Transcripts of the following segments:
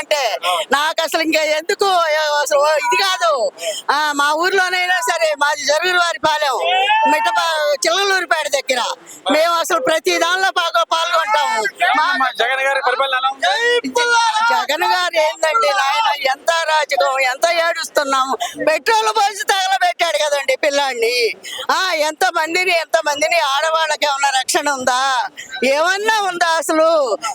అంటే నాకు అసలు ఇంకా ఎందుకు? అసలు ఇది కాదు. ఆ మా ఊర్లోనైనా సరే మాది జరుగురు వారి పాలెం. మిట్ట చిల్లలూరిపేట దగ్గర. మేము అసలు ప్రతి దానిలో బాగా పాల్గొంటాము. జగన్ గారి జగన్ గారు ఏందండి నాయన? ఎంత రాజకం ఎంత ఏడుస్తున్నాము? పెట్రోల్ పోసి పిల్లాడిని ఆ ఎంత మందిని ఎంత మందిని ఆడవాళ్ళకి ఏమన్నా రక్షణ ఉందా? ఏమన్నా ఉందా అసలు?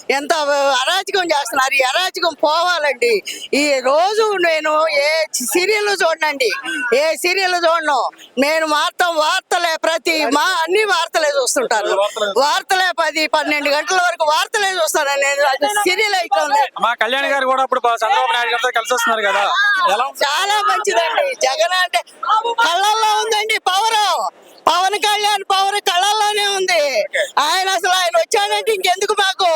ఎంత అరాచకం చేస్తున్నారు. ఈ అరాచకం పోవాలండి. ఈ రోజు నేను ఏ సీరియల్ చూడండి ఏ సీరియల్ చూడను. నేను మాత్రం వార్తలే ప్రతి మా అన్ని వార్తలే చూస్తుంటాను. వార్తలే పది పన్నెండు గంటల వరకు వార్తలే చూస్తాను. నేను సీరియల్ అయితే మా కళ్యాణ్ గారు కూడా ఇప్పుడు చంద్రబాబు నాయుడు గారితో కలిసి వస్తున్నారు కదా? చాలా మంచిదండి. జగన్ అంటే కళ్ళల్లో ఉందండి. పవర్. పవన్ కళ్యాణ్ పవర్ కళ్ళల్లోనే ఉంది. ఆయన అసలు ఆయన వచ్చాడంటే ఇంకెందుకు మాకు?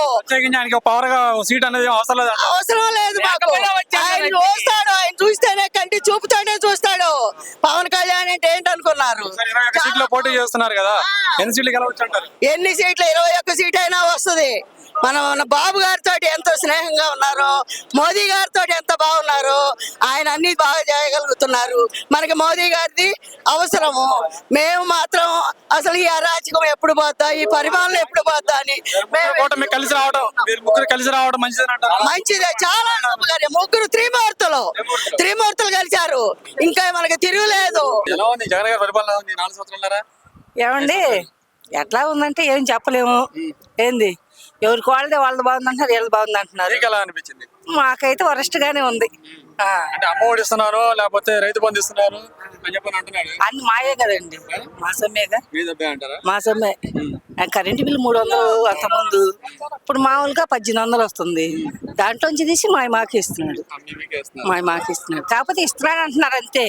పవర్ సీట్ అనేది అవసరం లేదు. అవసరం లేదు మాకు. ఆయన చూస్తాడు ఆయన చూస్తేనే కంటి చూపుతాడే చూస్తాడు. పవన్ కళ్యాణ్ అంటే ఏంటనుకున్నారు? సీట్లో పోటీ చేస్తున్నారు కదా. ఎన్ని సీట్లు ఎన్ని సీట్లు? ఇరవై ఒక్క సీట్ అయినా వస్తుంది. మనం మన బాబు గారితో ఎంతో స్నేహంగా ఉన్నారు. మోదీ గారితో ఎంత బాగున్నారు. ఆయన అన్ని బాగా చేయగలుగుతున్నారు. మనకి మోదీ గారిది అవసరము. మేము మాత్రం అసలు ఈ అరాచకం ఎప్పుడు పోతా ఈ పరిపాలన ఎప్పుడు పోతా అని మేము కూటమి కలిసి రావడం మీరు ముగ్గురు కలిసి రావడం మంచిదని అంటారు? మంచిదే. చాలా ముగ్గురు త్రిమూర్తులు. త్రిమూర్తులు. కలిశారు. ఇంకా మనకి తిరుగులేదు. ఏమండి? ఎట్లా ఉందంటే ఏం చెప్పలేము. ఏంది? ఎవరికి వాళ్ళదే వాళ్ళది బాగుందంటున్నారు వీళ్ళది బాగుంది అంటున్నారు మీకు ఎలా అనిపించింది? మాకైతే వరస్ట్ గానే ఉంది. ఆ, అంటే అమ్మ ఒడి ఇస్తున్నారు లేకపోతే రైతు బంధు ఇస్తున్నారు అని చెప్పని అంటున్నాడు. అన్ని మాయే కదండి. మా సొమ్మేగా? మీ దెబ్బే అంటారా? మా సొమ్మే. ఆ కరెంటు బిల్లు మూడు వందలు అంత ముందు ఇప్పుడు మామూలుగా పద్దెనిమిది వందలు వస్తుంది. దాంట్లోంచి తీసి మా మాకి ఇస్తున్నాడు. అమ్మ మీకే ఇస్తున్నారు. మా మాకి ఇస్తున్నాడు. కాకపోతే ఇస్తున్నాడు అంటున్నారు అంతే.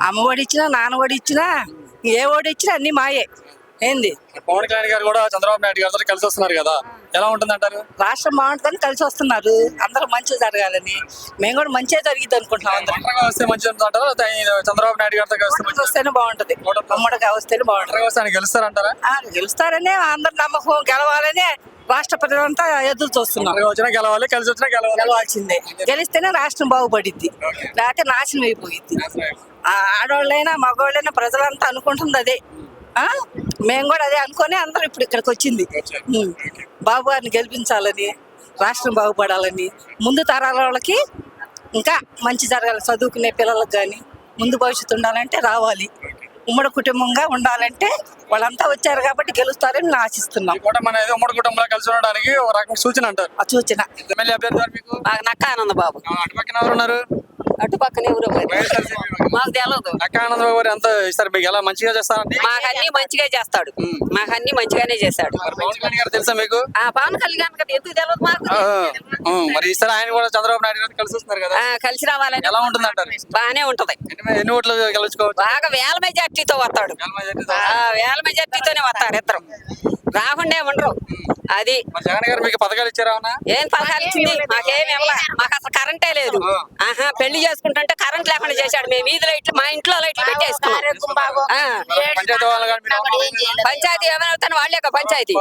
అమ్మ ఒడి ఇచ్చినా నాన్న ఒడి ఇచ్చినా ఏ ఒడి ఇచ్చినా అన్ని మాయే. ఏంది? పవన్ కళ్యాణ్ గారు కూడా చంద్రబాబు నాయుడు గారితో కలిసి వస్తున్నారు కదా. ఎలా ఉంటుంది అంటారు రాష్ట్రం బాగుంటుందని కలిసి వస్తున్నారు. అందరూ మంచి జరగాలని. మేము కూడా మంచిగా జరిగింది అనుకుంటున్నాం అందరం. వస్తే అంటారా చంద్రబాబు నాయుడు గారితో కలిసి వస్తేనే బాగుంటది. ఉమ్మడిగా వస్తేనే బాగుంటది. వస్తే గెలుస్తారంటారా? గెలుస్తారనే అందరు నమ్మకం గెలవాలనే రాష్ట్ర ప్రజలంతా ఎదురు చూస్తున్నాం ఒంటరిగా వచ్చినా గెలవాలి కలిసి వచ్చినా గెలవాలి. గెలవాల్సిందే. గెలిస్తేనే రాష్ట్రం బాగుపడిద్ది. లేకపోతే నాశనం అయిపోయిద్ది. ఆ, ఆడవాళ్ళైనా మగవాళ్ళైనా ప్రజలంతా అనుకుంటుంది అదే. మేము కూడా అదే అనుకొని అందరం ఇప్పుడు ఇక్కడికి వచ్చింది. బాబు గారిని గెలిపించాలని రాష్ట్రం బాగుపడాలని ముందు తరాల వాళ్ళకి ఇంకా మంచి జరగాలి చదువుకునే పిల్లలకు కానీ ముందు భవిష్యత్తు ఉండాలంటే రావాలి. ఉమ్మడి కుటుంబంగా ఉండాలంటే వాళ్ళంతా వచ్చారు కాబట్టి గెలుస్తారని నేను ఆశిస్తున్నాం. అనేది ఉమ్మడి కుటుంబంలో కలిసి ఉండడానికి ఒక రకం సూచన అంటారు. ఆ సూచన. ఎమ్మెల్యే అభ్యర్థి గారు మీకు? నక్క ఆనంద బాబు ఆ, అటు పక్కన ఎవరు ఉన్నారు? అటు పక్కన వాళ్ళు. మాకు తెలియదు ఆనందబాబు గారు ఎంత ఇస్తారు? మీకు ఎలా మంచిగా చేస్తారండి? మాకు అన్ని మంచిగా చేస్తాడు. మాకు అన్ని మంచిగానే చేస్తాడు. పవన్ కళ్యాణ్ గారు తెలుసా మీకు? ఆ పవన్ కళ్యాణ్ గారు ఎందుకు తెలియదు మాకు? మరి ఈసారి ఆయన కూడా చంద్రబాబు నాయుడు గారు కలిసి వస్తున్నారు కదా. కలిసి రావాలని. ఎలా ఉంటుంది అంటారు బాగానే ఉంటది. ఎన్ని ఓట్లు గెలుచుకోవచ్చు? బాగా వేల మెజార్టీతో వస్తాడు. వేల మెజార్టీతోనే వస్తారు ఇద్దరు. రాకుండా ఉండరు. అది. జగన్ గారు మీకు పథకాలు ఇచ్చారా ఏం పథకాలు ఇచ్చింది? మాకేం ఇవ్వలా. మాకు అసలు కరెంటే లేదు. ఆహా పెళ్ళి చేసుకుంటుంటే కరెంట్ లేకుండా చేశాడు. మేము వీధి లైట్లు మా ఇంట్లో లైట్లు పెట్టేసుకున్నాం. పంచాయతీ ఏమైనా వాళ్ళే కదా పంచాయతీ?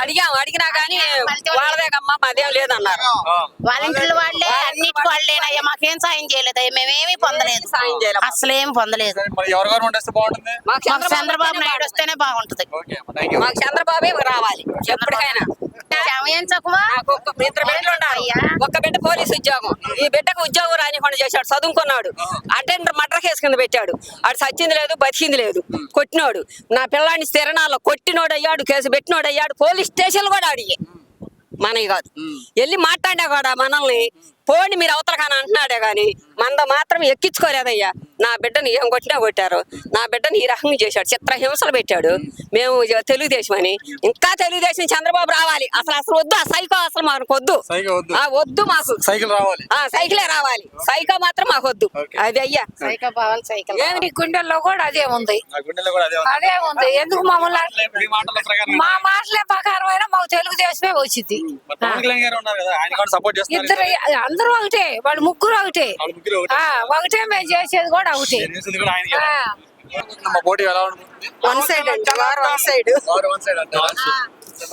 అడిగాం అడిగినా కానీ వాళ్ళదేకమ్మా మాదేం లేదన్నారు. ఆ. వాళ్ళ ఇంట్లో వాళ్ళే అన్నిటి వాళ్ళేనయ్యా మాకేం సాయం చేయలేదు మేమేమీ పొందలేదు. సాయం చేయలేదు అసలు ఏం పొందలేదు. సరే, మరి ఎవరు గవర్నమెంట్ వస్తే బాగుంటుంది? మాకు చంద్రబాబు నాయుడు వస్తేనే బాగుంటది. మాకు చంద్రబాబే రావాలి ఎప్పటికైనా. ఒక్క బిడ్డ పోలీసు ఉద్యోగం. ఈ బిడ్డకు ఉద్యోగం రానికుండా చేశాడు చదువుకున్నాడు. అటెండర్ మటర్ కేసు కింద పెట్టాడు. ఆడు సచ్చింది లేదు బతికింది లేదు కొట్టినోడు. నా పిల్లాడిని స్థిరణాల్లో కొట్టినోడు అయ్యాడు కేసు పెట్టినోడు అయ్యాడు పోలీస్ స్టేషన్ కూడా అడిగి మనవి కాదు. వెళ్ళి మాట్లాడా కూడా మనల్ని పోండి మీరు అవతల కానీ అంటున్నాడే గాని మంద మాత్రం ఎక్కించుకోలేదయ్యా. నా బిడ్డని ఏం కొట్టినా కొట్టారు. నా బిడ్డని ఈ రకంగా చేశాడు. చిత్ర హింసలు పెట్టాడు. మేము తెలుగుదేశం అని. ఇంకా తెలుగుదేశం చంద్రబాబు రావాలి. అసలు అసలు వద్దు ఆ సైకో అసలు మాకు వద్దు. వద్దు. ఆ వద్దు మాకు. సైకిల్ రావాలి. ఆ సైకిలే రావాలి. సైకో మాత్రం మాకు వద్దు. అది అయ్యా. సైకిల్ బావాలి సైకిల్ ఏంది గుండెల్లో కూడా అదే ఉంది? నా గుండెలో కూడా అదే ఉంది. అదే ఉంది. ఎందుకు మమ్మల్ని మీ మాటల ప్రకారం అయినా మాకు తెలుగుదేశమే వచ్చింది. మరి పవన్ కళ్యాణ్ గారు ఉన్నారు కదా ఆయన కూడా సపోర్ట్ చేస్తున్నారు. ఇద్దరు అందరూ ఒకటే వాళ్ళు ముగ్గురు ఒకటే. ఒకటే. ఆ, ఒకటే మేము చేసేది కూడా ఒకటే. నేను చేసింది కూడా ఆయనకే. ఆ. మా పోటీ ఎలా ఉంటుంది వన్ సైడ్ అండి వారు వన్ సైడ్ వారు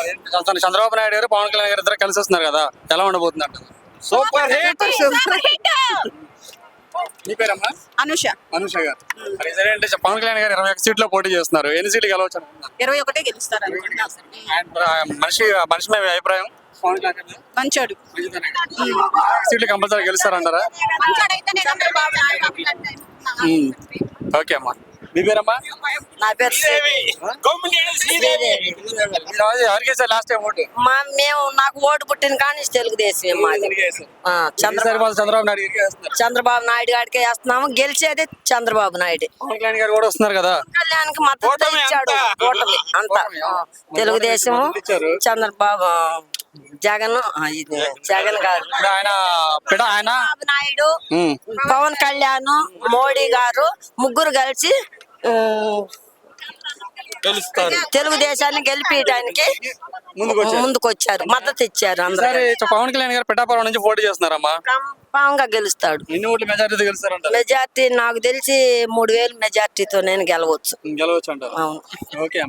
చంద్ర- చంద్రబాబు నాయుడు గారు పవన్ కళ్యాణ్ గారు ఇద్దరు కలిసి వస్తున్నారు కదా ఎలా ఉండబోతుంది అంటారు సూపర్ హిట్ మీ పేరమ్మా? అనుష. అనుష గారు. మరి సరే అంటే పవన్ కళ్యాణ్ గారు ఇరవై ఒక్క సీట్లో పోటీ చేస్తున్నారు. ఎన్ని సీట్లు గెలవచ్చు అనుకుంటున్నారు? ఇరవై ఒకటే గెలుస్తారు అనుకుంటున్నా. ఆయన మనిషి మనిషి మీద మీ అభిప్రాయం? మంచోడు? సీట్లు కంపల్సరీ గెలుస్తారంటారా. ఓకే అమ్మా. మీ పేరమ్మా? నా పేరు మీరు ఎవరికి వేసారు లాస్ట్ టైం ఓటు. మా మేము నాకు ఓటు పుట్టిన కానీ తెలుగుదేశం మాది. ఆ, చంద్ర ఈసారి వాళ్ళు చంద్రబాబు నాయుడు చంద్రబాబు నాయుడు గారికి వేస్తున్నాము. గెలిచేది చంద్రబాబు నాయుడు. పవన్ కళ్యాణ్ గారు కూడా వస్తున్నారు కదా? కళ్యాణ్కి మద్దతు ఇచ్చాడు. ఓటమి అంతా. తెలుగుదేశం. చంద్రబాబు జగన్ జగన్ గారు. ఇప్పుడు ఆయన ఆయన? నాయుడు. పవన్ కళ్యాణ్ మోడీ గారు ముగ్గురు కలిసి తెలుగుదేశాన్ని గెలిపించడానికి ముందుకు వచ్చారు ముందుకు వచ్చారు మద్దతు ఇచ్చారు అందరూ పవన్ కళ్యాణ్ గారు పిఠాపురం నుంచి పోటీ చేస్తున్నారమ్మా. కంపంగా గెలుస్తాడు. ఎన్ని ఓట్లు మెజారిటీ నాకు తెలిసి మూడు వేలు మెజార్టీతో నేను గెలవచ్చు. గెలవచ్చు అవును. ఓకే